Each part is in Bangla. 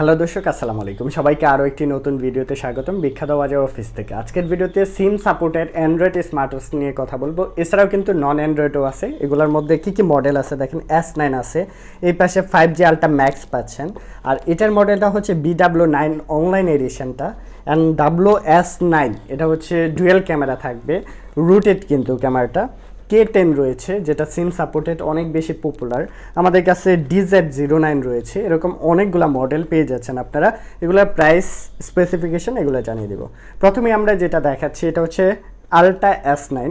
হ্যালো দর্শক, আসসালামু আলাইকুম। সবাইকে আরও একটি নতুন ভিডিওতে স্বাগতম বিখ্যাত বাজার অফিস থেকে। আজকের ভিডিওতে সিম সাপোর্টেড অ্যান্ড্রয়েড স্মার্টফোন নিয়ে কথা বলব। এছাড়াও কিন্তু নন অ্যান্ড্রয়েডও আছে। এগুলোর মধ্যে কি কি মডেল আছে দেখেন? এস নাইন আছে। এই পাশে ফাইভ জি আলট্রা ম্যাক্স পাচ্ছেন। আর এটার মডেলটা হচ্ছে বি ডাব্লিউ নাইন অনলাইন এডিশনটা অ্যান্ড ডাব্লিউ এস নাইন এটা হচ্ছে ডুয়েল ক্যামেরা থাকবে। রুটেড কিন্তু ক্যামেরাটা কে টেন রয়েছে, যেটা সিম সাপোর্টেড অনেক বেশি পপুলার আমাদের কাছে ডিজেড জিরো নাইন রয়েছে, এরকম অনেকগুলা মডেল পেয়ে যাচ্ছেন আপনারা। এগুলোর প্রাইস স্পেসিফিকেশন এগুলো জানিয়ে দেব। প্রথমে আমরা যেটা দেখাচ্ছি, এটা হচ্ছে আলট্রা এস নাইন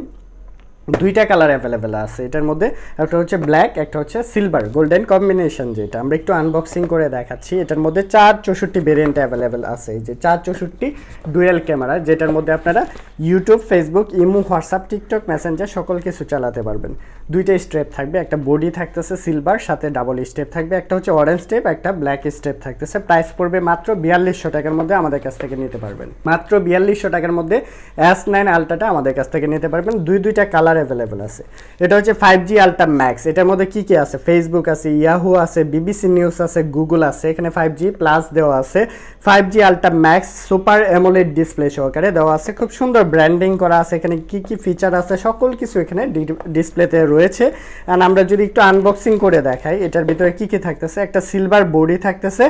দুইটা কালার অ্যাভেলেবেল আছে। এটার মধ্যে একটা হচ্ছে ব্ল্যাক একটা হচ্ছে সিলভার গোল্ডেন কম্বিনেশন যেটা। আমরা একটু আনবক্সিং করে দেখাচ্ছি। এটার মধ্যে চার চৌষট্টি ভেরিয়েন্ট অ্যাভেলেবেল আছে। এই যে চার চৌষট্টি ডুয়েল ক্যামেরা যেটার মধ্যে আপনারা YouTube Facebook imo WhatsApp TikTok Messenger সকল কিছু চালাতে পারবেন। দুইটা স্টেপ থাকবে। একটা বডি থাকতেছে সিলভার সাথে ডাবল স্টেপ থাকবে। একটা হচ্ছে অরেঞ্জ স্টেপ একটা ব্ল্যাক স্টেপ থাকতেছে। প্রাইস পড়বে মাত্র বিয়াল্লিশশো টাকার মধ্যে আমাদের কাছ থেকে নিতে পারবেন। মাত্র বিয়াল্লিশশো টাকার মধ্যে এস নাইন আলট্রাটা আমাদের কাছ থেকে নিতে পারবেন। দুই দুইটা কালার অ্যাভেলেবেল আছে। এটা হচ্ছে ফাইভ জি আলট্রা ম্যাক্স এটার মধ্যে কি কি আছে? ফেসবুক আছে ইয়াহু আছে বিবিসি নিউজ আছে গুগল আছে, এখানে ফাইভ জি প্লাস দেওয়া আছে। Five G ultra max super AMOLED display সহকারে দেওয়া আছে। খুব সুন্দর ব্র্যান্ডিং করা আছে। এখানে কি কি ফিচার আছে? সকল কিছু এখানে ডিসপ্লেতে রয়েছে। অ্যান্ড আমরা যদি একটু আনবক্সিং করে দেখাই, এটার ভিতরে কি কি থাকতেছে? একটা সিলভার বডি থাকতেছে।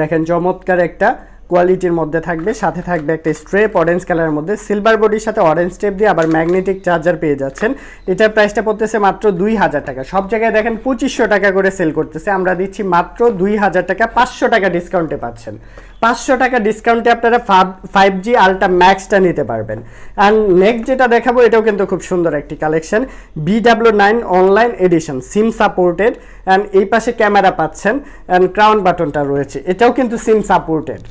দেখেন, চমৎকার একটা কোয়ালিটির মধ্যে থাকবে, সাথে থাকবে একটা স্ট্রেপ অরেঞ্জ কালারের মধ্যে। সিলভার বডির সাথে অরেঞ্জ স্টেপ দিয়ে আবার ম্যাগনেটিক চার্জার পেয়ে যাচ্ছেন। এটার প্রাইসটা পড়তেছে মাত্র দুই হাজার টাকা। সব জায়গায় দেখেন পঁচিশশো টাকা করে সেল করতেছে। আমরা দিচ্ছি মাত্র দুই হাজার টাকা, পাঁচশো টাকা ডিসকাউন্টে পাচ্ছেন। পাঁচশো টাকা ডিসকাউন্টে আপনারা ফাইভ জি আলট্রা ম্যাক্সটা নিতে পারবেন। অ্যান্ড নেক্সট যেটা দেখাবো, এটাও কিন্তু খুব সুন্দর একটি collection B W nine online edition SIM supported and এই পাশে ক্যামেরা পাচ্ছেন। অ্যান্ড ক্রাউন বাটনটা রয়েছে। এটাও কিন্তু সিম সাপোর্টেড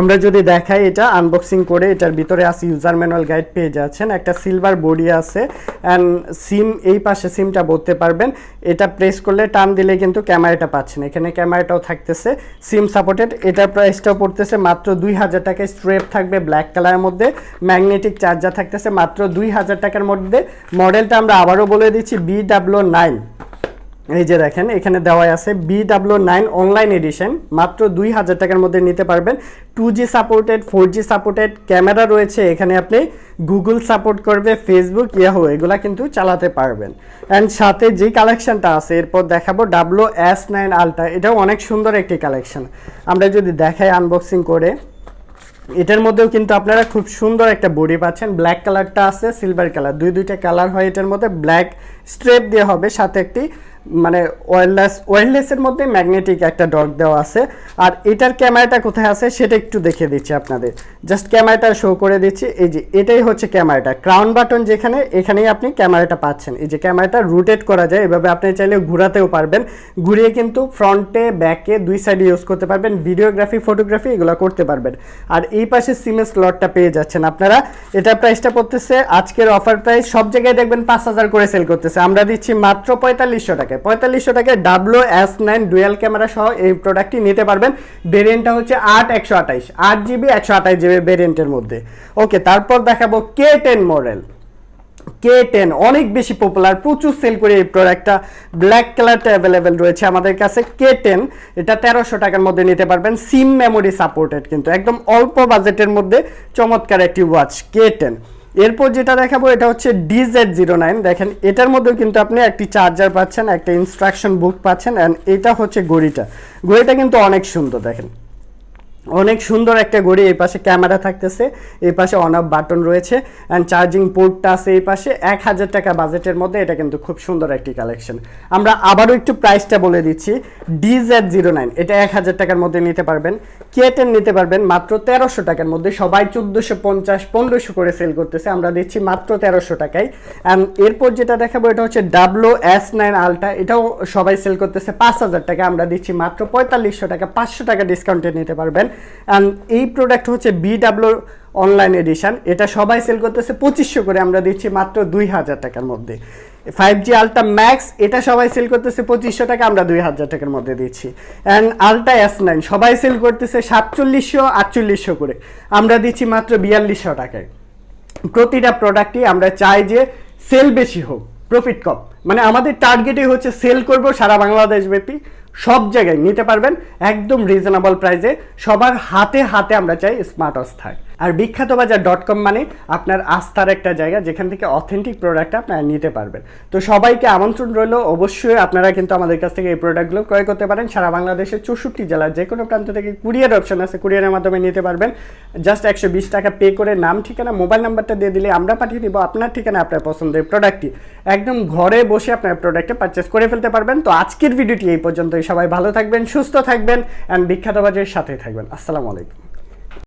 আমরা যদি দেখাই এটা আনবক্সিং করে এটার ভিতরে আছে ইউজার ম্যানুয়াল গাইড পেয়ে যাচ্ছেন। একটা সিলভার বডি আছে অ্যান্ড সিম এই পাশে সিমটা বলতে পারবেন। এটা প্রেস করলে টান দিলে কিন্তু ক্যামেরাটা পাচ্ছেন। এখানে ক্যামেরাটাও থাকতেছে সিম সাপোর্টেড এটার প্রাইসটাও পড়তেছে মাত্র দুই হাজার টাকায়। স্ট্রেপ থাকবে ব্ল্যাক কালারের মধ্যে ম্যাগনেটিক চার্জার থাকতেছে মাত্র দুই হাজার টাকার মধ্যে। মডেলটা আমরা আবারও বলে দিচ্ছি বি ডাব্লিউ নাইন এই যে দেখেন, এখানে দেওয়া আছে B W nine online edition মাত্র দুই হাজার টাকার মধ্যে নিতে পারবেন। Two G supported four G supported camera রয়েছে, এখানে আপনি গুগল সাপোর্ট করবে ফেসবুক ইয়াহো এগুলা কিন্তু চালাতে পারবেন। অ্যান্ড সাথে যে কালেকশনটা আছে, এরপর দেখাবো ডাব্লিউ এস নাইন আলট্রা এটাও অনেক সুন্দর একটি কালেকশন আমরা যদি দেখাই আনবক্সিং করে, এটার মধ্যেও কিন্তু আপনারা খুব সুন্দর একটা বডি পাচ্ছেন। ব্ল্যাক কালারটা আছে সিলভার কালার দুই দুইটা কালার হয় এটার মধ্যে। ব্ল্যাক স্ট্রেপ দিয়ে হবে, সাথে একটি মানে ওয়্যারলেস ওয়্যারলেসের মধ্যে ম্যাগনেটিক একটা ডট দেওয়া আছে। আর এটার ক্যামেরাটা কোথায় আছে সেটা একটু দেখিয়ে দিচ্ছি আপনাদের। জাস্ট ক্যামেরাটা শো করে দিচ্ছি। এই যে, এটাই হচ্ছে ক্যামেরাটা ক্রাউন বাটন যেখানে, এখানেই আপনি ক্যামেরাটা পাচ্ছেন। এই যে ক্যামেরাটা রুটেট করা যায়। এভাবে আপনি চাইলে ঘোরাতেও পারবেন। ঘুরিয়ে কিন্তু ফ্রন্টে ব্যাকে দুই সাইডে ইউজ করতে পারবেন। ভিডিওগ্রাফি ফটোগ্রাফি এগুলো করতে পারবেন। আর এই পাশে সিমের স্লটটা পেয়ে যাচ্ছেন আপনারা। এটা প্রাইসটা পড়তেছে। আজকের অফার প্রাইস সব জায়গায় দেখবেন পাঁচ হাজার করে সেল করতেছে। আমরা দিচ্ছি মাত্র পঁয়তাল্লিশশো টাকায়। পঁয়তাল্লিশশো টাকায় W S nine dual camera সহ এই প্রোডাক্টটি নিতে পারবেন। ভেরিয়েন্টটা হচ্ছে আট একশো আঠাইশ। আট জিবি একশো আঠাইশ জিবি ভেরিয়েন্টের মধ্যে। ওকে তারপর দেখাবো K ten model K ten অনেক বেশি পপুলার প্রচুর সেল করে এই প্রোডাক্টটা ব্ল্যাক কালারটা অ্যাভেলেবেল রয়েছে আমাদের কাছে। কে টেন এটা তেরোশো টাকার মধ্যে নিতে পারবেন। সিম মেমোরি সাপোর্টেড কিন্তু। একদম অল্প বাজেটের মধ্যে চমৎকার একটি ওয়াচ কে টেন এরপর যেটা দেখাবো, এটা হচ্ছে ডিজেড জিরো নাইন দেখেন, এটার মধ্যেও কিন্তু আপনি একটি চার্জার পাচ্ছেন, একটা ইনস্ট্রাকশন বুক পাচ্ছেন অ্যান্ড এটা হচ্ছে ঘড়িটা। ঘড়িটা কিন্তু অনেক সুন্দর, দেখেন। অনেক সুন্দর একটা ঘড়ি, এই পাশে ক্যামেরা থাকতেছে, এই পাশে অন অফ বাটন রয়েছে অ্যান্ড চার্জিং পোর্টটা আছে এই পাশে, এক হাজার টাকা বাজেটের মধ্যে, এটা কিন্তু খুব সুন্দর একটি কালেকশন আমরা আবারও একটু প্রাইসটা বলে দিচ্ছি ডিজেড জিরো নাইন এটা এক হাজার টাকার মধ্যে নিতে পারবেন কে টেন নিতে পারবেন, মাত্র তেরোশো টাকার মধ্যে, সবাই চোদ্দোশো পঞ্চাশ, পনেরোশো করে সেল করতেছে, আমরা দিচ্ছি মাত্র তেরোশো টাকায় অ্যান্ড এরপর যেটা দেখাবো, এটা হচ্ছে ডাব্লো এস নাইন আলটা এটাও সবাই সেল করতেছে পাঁচ হাজার টাকা আমরা দিচ্ছি মাত্র পঁয়তাল্লিশশো টাকা, পাঁচশো টাকা ডিসকাউন্টে নিতে পারবেন এই প্রোডাক্ট হচ্ছে বি ডাব্লিউ অনলাইন এডিশন এটা সবাই সেল করতেছে, পঁচিশশো করে। আমরা দিচ্ছি মাত্র দুই হাজার টাকার মধ্যে। ফাইভ জি আলট্রা ম্যাক্স এটা সবাই সেল করতেছে, পঁচিশশো টাকা। আমরা দুই হাজার টাকার মধ্যে দিচ্ছি। অ্যান্ড আলট্রা এস নাইন সবাই সেল করতেছে সাতচল্লিশশো, আটচল্লিশশো করে। আমরা দিচ্ছি মাত্র বিয়াল্লিশশো টাকায়। প্রতিটা প্রোডাক্টই আমরা চাই যে সেল বেশি হোক প্রফিট কম। মানে আমাদের টার্গেটই হচ্ছে সেল করব সারা বাংলাদেশ ব্যাপী। সব জায়গায় নিতে পারবেন একদম রিজনেবল প্রাইসে সবার হাতে হাতে আমরা চাই স্মার্ট ওয়াচ থাক। আর বিখ্যাত বাজার ডট কম মানে আপনার আস্থার একটা জায়গা, যেখান থেকে অথেন্টিক প্রোডাক্ট আপনারা নিতে পারবেন। তো সবাইকে আমন্ত্রণ রইল, অবশ্যই আপনারা কিন্তু আমাদের কাছ থেকে এই প্রোডাক্টগুলো ক্রয় করতে পারেন। সারা বাংলাদেশের চৌষট্টি জেলার যে কোনো প্রান্ত থেকে কুরিয়ার অপশন আছে কুরিয়ারের মাধ্যমে নিতে পারবেন। জাস্ট একশো বিশ টাকা পে করে নাম, ঠিকানা মোবাইল নাম্বারটা দিয়ে দিলে আমরা পাঠিয়ে দিব আপনার ঠিকানা, আপনার পছন্দের প্রোডাক্টটি একদম ঘরে বসে আপনার প্রোডাক্টটা পারচেস করে ফেলতে পারবেন। তো আজকের ভিডিওটি এই পর্যন্তই। সবাই ভালো থাকবেন, সুস্থ থাকবেন অ্যান্ড বিখ্যাত বাজারের সাথে থাকবেন। আসসালামু আলাইকুম।